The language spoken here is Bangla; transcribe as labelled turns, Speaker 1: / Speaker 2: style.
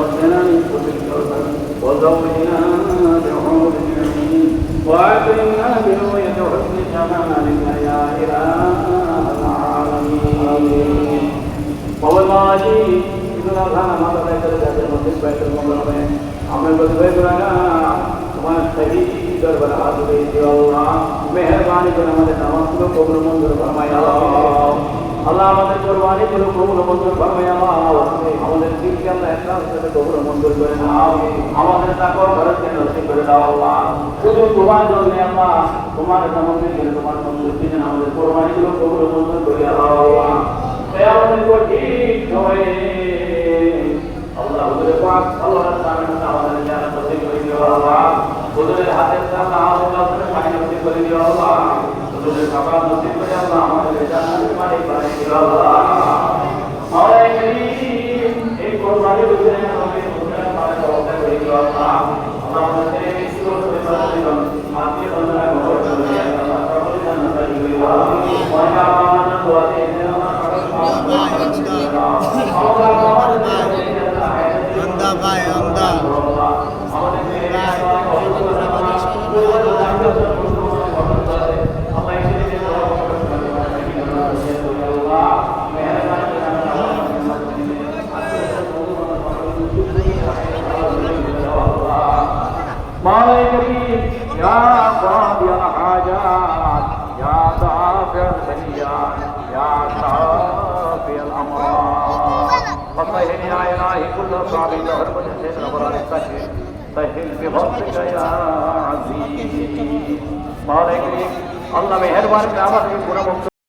Speaker 1: ربنا من كل كرب وزوجنا بعروض العين وأكرمنا برؤية حسن جمالك يا إله العالمين. والله إذن الله ما بدأت لك المقدس আমাদের নামাজগুলো কবুল মঞ্জুর ফরমাই আল্লাহ আমাদের কোরবানি গুলো কবুল মঞ্জুর আল্লাহ আমাদের দিলকে আল্লাহ একরাম সাথে কবুল মঞ্জুর করে নাও আমাদের তাকওয়া খরচকে নসিব করে দাও, আল্লাহ। শুধু তোমার জন্য, আল্লাহ, তোমার জন্য তোমার মঞ্জুর দিন আমাদের কোরবানি গুলো কবুল মঞ্জুর করে আল্লাহ। আমাদের কঠিন সময়ে আল্লাহ, হুজুরে পাক আল্লাহর সামনে আমাদের জানা নসিব করে দিও আল্লাহ। হুজুরের হাতের সামনে আমাদের কাছে নসিব করে দিও আল্লাহ। হুজুরের খাবার নসিব করে আল্লাহ আমাদের জান্নাতের মালিক বানিয়ে দিও আল্লাহ মাওলাই করিম এই কোরবানি হুজুরের নামে হুজুরের মানে ব্যবস্থা করে দিও আমাদের يا قاضي الحاجات يا دافع البليات يا شافي الأمراض فطهر يا إلهي كل صعبي جهر وجهل أمراض التشهد طهر بفضلك يا عزيز مالك الله مهربان كعبك